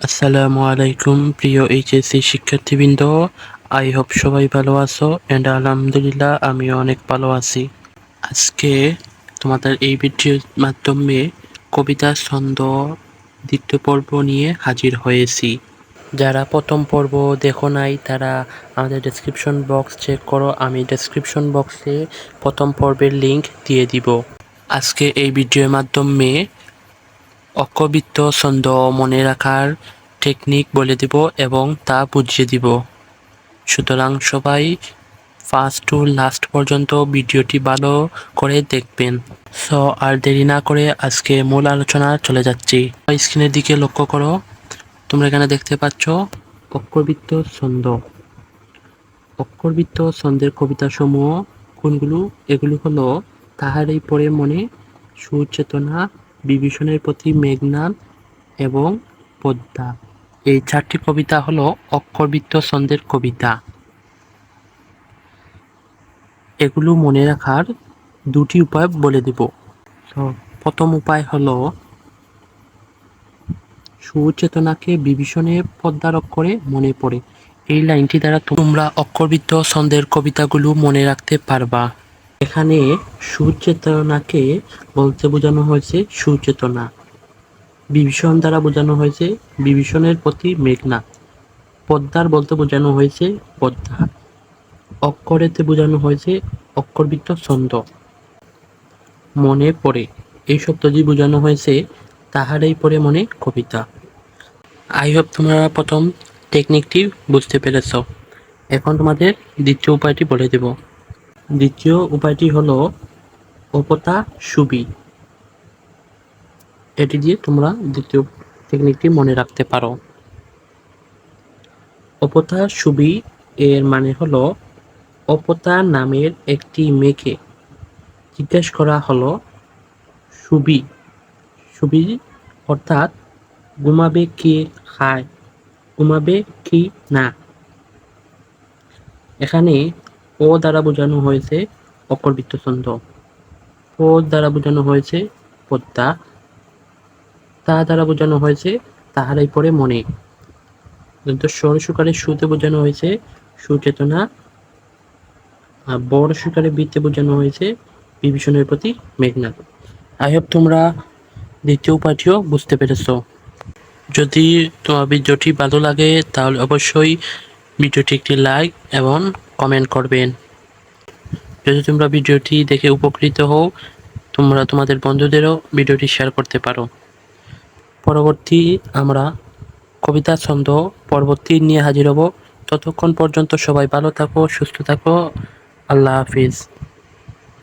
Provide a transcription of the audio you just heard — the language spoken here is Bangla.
আসসালামু আলাইকুম প্রিয় এইচএসসি শিক্ষার্থীবৃন্দ। আই হোপ সবাই ভালো আছো অ্যান্ড আলহামদুলিল্লাহ আমিও অনেক ভালো আছি। আজকে তোমাদের এই ভিডিওর মাধ্যমে কবিতা ছন্দ, দ্বিতীয় পর্ব নিয়ে হাজির হয়েছি। যারা প্রথম পর্ব দেখো নাই, তারা আমাদের ডেসক্রিপশন বক্স চেক করো, আমি ডেসক্রিপশন বক্সে প্রথম পর্বের লিংক দিয়ে দিব। আজকে এই ভিডিওর মাধ্যমে অক্ষবৃত্ত ছন্দ মনে রাখার টেকনিক বলে দিব এবং তা বুঝিয়ে দিব। সুতরাং সবাই ফার্স্ট টু লাস্ট পর্যন্ত ভিডিওটি ভালো করে দেখবেন। সো আর দেরি না করে আজকে মূল আলোচনা চলে যাচ্ছি। স্ক্রিনের দিকে লক্ষ্য করো। তোমরা এখানে দেখতে পাচ্ছ অক্ষরবৃত্ত ছন্দ। অক্ষরবৃত্ত ছন্দের কবিতা সমূহ কোনগুলো? এগুলো হলো তাহারই পরে মনে সুচেতনা বিভীষণের প্রতি মেঘনাদ এবং পদ্মা। এই চারটি কবিতা হলো অক্ষরবৃত্ত ছন্দের কবিতা। এগুলো মনে রাখার দুটি উপায় বলে দিব। তো প্রথম উপায় হলো সুচেতনাকে বিভীষণে পদ্মার অক্ষরে মনে পড়ে। এই লাইনটি দ্বারা তোমরা অক্ষরবৃত্ত ছন্দের কবিতাগুলো মনে রাখতে পারবা। এখানে সুচেতনাকে বলতে বোঝানো হয়েছে সুচেতনা। বিভীষণ দ্বারা বোঝানো হয়েছে বিভীষণের প্রতি মেঘনা। পদ্মার বলতে বোঝানো হয়েছে পদ্মা। অক্ষরেতে বোঝানো হয়েছে অক্ষরবৃত্ত ছন্দ। মনে পড়ে। এই শব্দটি বোঝানো হয়েছে তাহারই পরে মনে কবিতা। আই হোপ তোমরা প্রথম টেকনিকটি বুঝতে পেরেছ। এখন তোমাদের দ্বিতীয় উপায়টি বলে দেব। দ্বিতীয় উপায়টি হলো অপতা সুবি। এটি দিয়ে তোমরা দ্বিতীয় টেকনিকটি মনে রাখতে পারো। অপতা সুবি এর মানে হলো অপতা নামের একটি মেয়েকে জিজ্ঞেস করা হলো, সুবি সুবি অর্থাৎ ঘুমাবে কে? খায় ঘুমাবে কি না? এখানে ও দ্বারা বোঝানো হয়েছে অপরবৃত্ত ছন্দ ও দ্বারা বোঝানো হয়েছে পদ্মা। তা দ্বারা বোঝানো হয়েছে তাহারাই পরে মনে। স্বর সুকারে সুতে বোঝানো হয়েছে সুচেতনা। বড় সুকারে বৃত্তে বোঝানো হয়েছে বিভীষণের প্রতি মেঘনাথ আই হোপ তোমরা দ্বিতীয় উপায়টিও বুঝতে পেরেছ। যদি তোমার ভিডিওটি ভালো লাগে তাহলে অবশ্যই ভিডিওটি একটি লাইক এবং কমেন্ট করবেন। যদি তোমরা ভিডিওটি দেখে উপকৃত হও, তোমরা তোমাদের বন্ধুদেরও ভিডিওটি শেয়ার করতে পারো। পরবর্তী আমরা কবিতা ছন্দ পরবর্তী নিয়ে হাজির হব। ততক্ষণ পর্যন্ত সবাই ভালো থাকো, সুস্থ থাকো। আল্লাহ হাফিজ।